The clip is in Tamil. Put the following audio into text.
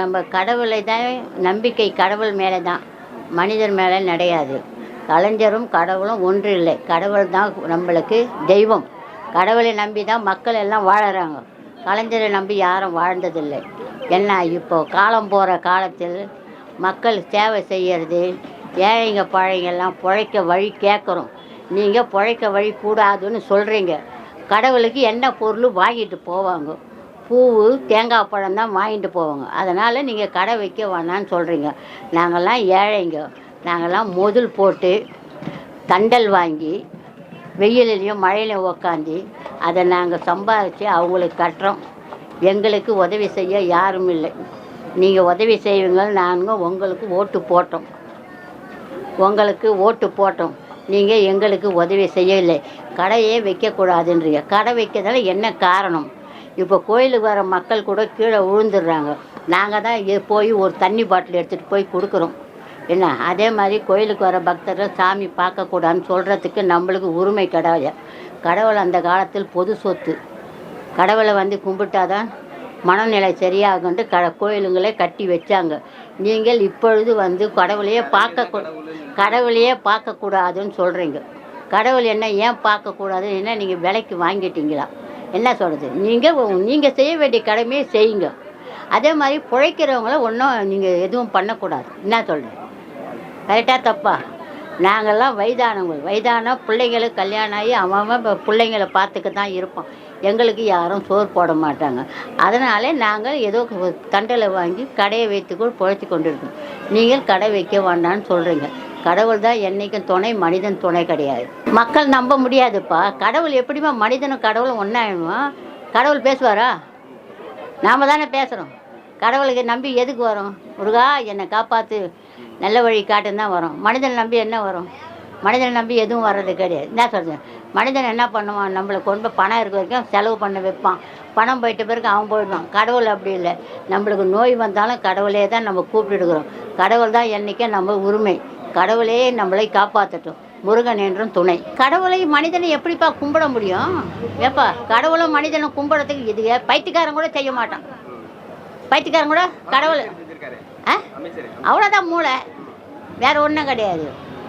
நம்ம கடவுளை தான் நம்பிக்கை கடவுள் மேலே தான். மனிதர் மேலே கிடையாது. கலைஞரும் கடவுளும் ஒன்று இல்லை. கடவுள் தான் நம்மளுக்கு தெய்வம். கடவுளை நம்பி தான் மக்கள் எல்லாம் வாழறாங்க. கலைஞரை நம்பி யாரும் வாழ்ந்ததில்லை. என்ன இப்போ காலம் போகிற காலத்தில் மக்கள் சேவை செய்கிறது ஏழைங்க பழைங்கெல்லாம் பிழைக்க வழி கேட்குறோம். நீங்கள் பிழைக்க வழி கூடாதுன்னு சொல்கிறீங்க கடவுளுக்கு என்ன பொருள் வாங்கிட்டு போவாங்க? பூவு தேங்காய் பழம் தான் வாங்கிட்டு போவாங்க. அதனால் நீங்கள் கடை வைக்க வேணான்னு சொல்கிறீங்க நாங்கள்லாம் ஏழைங்க. நாங்கள்லாம் முதல் போட்டு தண்டல் வாங்கி வெயிலையும் மழையிலையும் உக்காந்து அதை நாங்கள் சம்பாதிச்சு அவங்களுக்கு கட்டுறோம். எங்களுக்கு உதவி செய்ய யாரும் இல்லை. நீங்கள் உதவி செய்வீங்க. நாங்கள் உங்களுக்கு ஓட்டு போட்டோம். உங்களுக்கு ஓட்டு போட்டோம். நீங்கள் எங்களுக்கு உதவி செய்யலை கடையே வைக்கக்கூடாதுன்றீங்க கடை வைக்கிறதால என்ன காரணம்? இப்போ கோயிலுக்கு வர மக்கள் கூட கீழே விழுந்துடுறாங்க. நாங்கள் தான் போய் ஒரு தண்ணி பாட்டில் எடுத்துகிட்டு போய் கொடுக்குறோம். என்ன? அதே மாதிரி கோயிலுக்கு வர பக்தர்கள் சாமி பார்க்கக்கூடாதுன்னு சொல்கிறதுக்கு நம்மளுக்கு உரிமை கிடையாது கடவுள் அந்த காலத்தில் பொது சொத்து. கடவுளை வந்து கும்பிட்டாதான் மனநிலை சரியாகுன்ட்டு க கோயிலுங்களே கட்டி வச்சாங்க. நீங்கள் இப்பொழுது வந்து கடவுளையே பார்க்க கூ- கடவுளையே பார்க்கக்கூடாதுன்னு சொல்கிறீங்க கடவுள் என்ன ஏன் பார்க்கக்கூடாது என்ன நீங்கள் விலைக்கு வாங்கிட்டீங்களா? என்ன சொல்கிறது நீங்கள் நீங்கள் செய்ய வேண்டிய கடமையை செய்யுங்க. அதே மாதிரி பிழைக்கிறவங்கள ஒன்றும் நீங்கள் எதுவும் பண்ணக்கூடாது. என்ன சொல்கிறேன் கரெக்டாக தப்பா? நாங்கள்லாம் வயதானவங்க. வயதான பிள்ளைங்களுக்கு கல்யாணம் ஆகி அவன் அவன் பார்த்துக்க தான் இருப்போம். எங்களுக்கு யாரும் சோறு போட மாட்டாங்க. அதனாலே நாங்கள் ஏதோ தண்டலை வாங்கி கடையை வைத்துக்கொண்டு பிழைச்சி கொண்டு இருக்கோம் நீங்கள் கடை வைக்க வேண்டாம்னு சொல்கிறீங்க கடவுள் தான் என்றைக்கும் துணை மனிதன் துணை கிடையாது. மக்கள் நம்ப முடியாதுப்பா. கடவுள் எப்படிமா மனிதனும் கடவுளும் ஒன்றாயிடுமோ கடவுள் பேசுவாரா? நாம் தானே பேசுகிறோம் கடவுளுக்கு நம்பி எதுக்கு வரும்? முருகா என்னை காப்பாற்று நல்ல வழி காட்டுன்னு தான் வரும். மனிதனை நம்பி என்ன வரும்? மனிதனை நம்பி எதுவும் வர்றது கிடையாது. என்ன சொல்கிறேன் மனிதன் என்ன பண்ணுவான்? நம்மளை கொண்டு போய் பணம் இருக்க வரைக்கும் செலவு பண்ண வைப்பான். பணம் போயிட்ட பிறகு அவன் போயிடுவான். கடவுள் அப்படி இல்லை. நம்மளுக்கு நோய் வந்தாலும் கடவுளே தான் நம்ம கூப்பிட்டுருக்குறோம் கடவுள் தான் என்றைக்கே நம்ம உரிமை. கடவுளே நம்மளை காப்பாற்றட்டும் முருகன் என்றும் துணை. கடவுளை மனிதனை எப்படிப்பா கும்பிட முடியும்? ஏப்பா கடவுளும் மனிதனை கும்பிடறதுக்கு இது பைத்தியக்காரன் கூட செய்ய மாட்டான். பைத்தியக்காரன் கூட கடவுள் ஆ? அவ்வளோதான் மூளை. வேற ஒன்றும் கிடையாது.